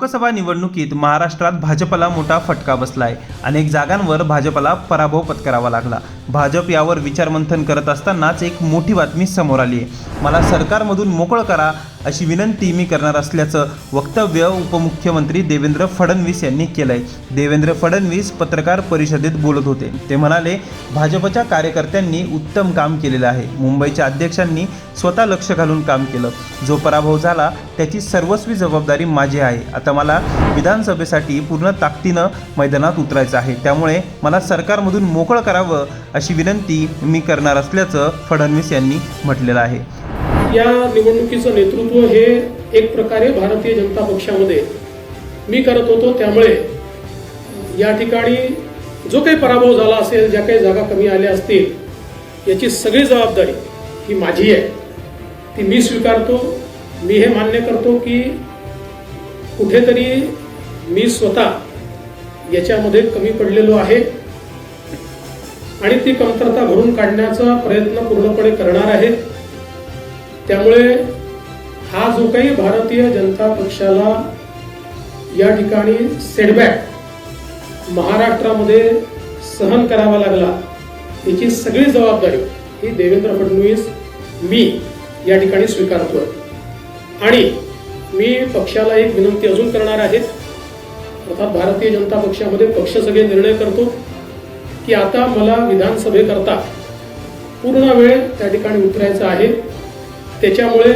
लोकसभा निवडणुकीत महाराष्ट्रात भाजपला मोठा फटका बसला आहे अनेक जागांवर भाजपला पराभव पत्करावा लागला. भाजप यावर विचारमंथन करत असतानाच एक मोठी बातमी समोर आली आहे. मला सरकारमधून मोकळं करा अशी विनंती मी करणार असल्याचं वक्तव्य उपमुख्यमंत्री देवेंद्र फडणवीस यांनी केलं आहे देवेंद्र फडणवीस पत्रकार परिषदेत बोलत होते. ते म्हणाले भाजपच्या कार्यकर्त्यांनी उत्तम काम केलेलं आहे. मुंबईच्या अध्यक्षांनी स्वतः लक्ष घालून काम केलं. जो पराभव झाला त्याची सर्वस्वी जबाबदारी माझी आहे. आता मला विधानसभेसाठी पूर्ण ताकदीनं मैदानात उतरायचं आहे. त्यामुळे मला सरकारमधून मोकळं करावं अशी विनंती मी करणार असल्याचं फडणवीस यांनी म्हटलेलं आहे. या निवडणुकीचं नेतृत्व हे एक प्रकारे भारतीय जनता पक्षामध्ये मी करत होतो. त्यामुळे या ठिकाणी जो काही पराभव झाला असेल ज्या काही जागा कमी आल्या असतील याची सगळी जबाबदारी ही माझी आहे. ती मी स्वीकारतो. मी हे मान्य करतो की कुठेतरी मी स्वतः याच्यामध्ये कमी पडलेलो आहे. आणि ती कमतरता भरून काढण्याचा प्रयत्न पूर्णपणे करणार आहे त्यामुळे हा जो काही भारतीय जनता पक्षाला या ठिकाणी सेटबॅक महाराष्ट्रामध्ये सहन करावा लागला याची सगळी जबाबदारी ही देवेंद्र फडणवीस मी या ठिकाणी स्वीकारतोय. आणि मी पक्षाला एक विनंती अजून करणार आहे. अर्थात भारतीय जनता पक्षामध्ये पक्ष सगळे निर्णय करतो. की आता मला विधानसभेकरता पूर्ण वेळ त्या ठिकाणी उतरायचा आहे. त्याच्यामुळे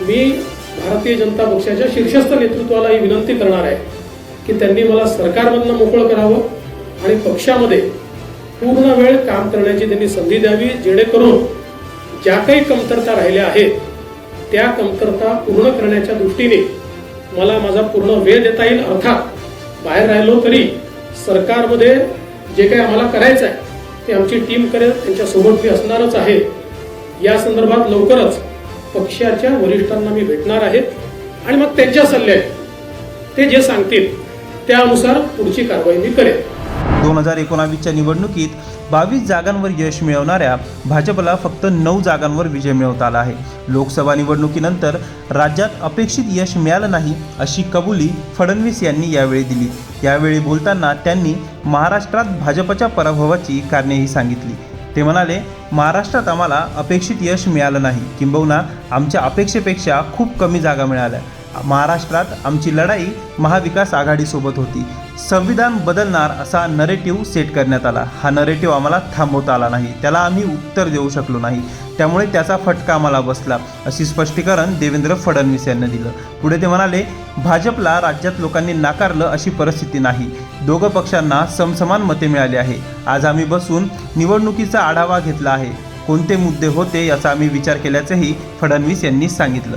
मी भारतीय जनता पक्षाच्या शीर्षस्थ नेतृत्वाला ही विनंती करणार आहे की त्यांनी मला सरकारमधनं मोकळं करावं आणि पक्षामध्ये पूर्ण वेळ काम करण्याची त्यांनी संधी द्यावी जेणेकरून ज्या काही कमतरता राहिल्या आहेत त्या कमतरता पूर्ण करण्याच्या दृष्टीने मला माझा पूर्ण वेळ देता येईल. अर्थात बाहेर राहिलो तरी सरकारमध्ये जे काही आम्हाला करायचं आहे ते आमची टीम करेल त्यांच्यासोबत मी असणारच आहे. या संदर्भात लवकरच पक्षाच्या वरिष्ठांना मी भेटणार आहे आणि मग त्यांच्या सल्ल्याने ते जे सांगतील त्यानुसार पुढची कारवाई मी करेन. दोन हजार एकोणावीसच्या निवडणुकीत बावीस जागांवर यश मिळवणाऱ्या भाजपला फक्त नऊ जागांवर विजय मिळवता आला आहे. लोकसभा निवडणुकीनंतर राज्यात अपेक्षित यश मिळालं नाही अशी कबुली फडणवीस यांनी यावेळी दिली. यावेळी बोलताना त्यांनी महाराष्ट्रात भाजपच्या पराभवाची कारणेही सांगितली. ते म्हणाले महाराष्ट्रात आम्हाला अपेक्षित यश मिळालं नाही. किंबहुना आमच्या अपेक्षेपेक्षा खूप कमी जागा मिळाल्या. महाराष्ट्रात आमची लढाई महाविकास आघाडीसोबत होती. संविधान बदलणार असा नरेटिव्ह सेट करण्यात आला. हा नरेटिव्ह आम्हाला थांबवता आला नाही. त्याला आम्ही उत्तर देऊ शकलो नाही. त्यामुळे त्याचा फटका आम्हाला बसला. अशी स्पष्टीकरण देवेंद्र फडणवीस यांनी दिलं. पुढे ते म्हणाले भाजपला राज्यात लोकांनी नाकारलं अशी परिस्थिती नाही. दोघं पक्षांना समसमान मते मिळाली आहे. आज आम्ही बसून निवडणुकीचा आढावा घेतला आहे. कोणते मुद्दे होते याचा आम्ही विचार केल्याचंही फडणवीस यांनी सांगितलं.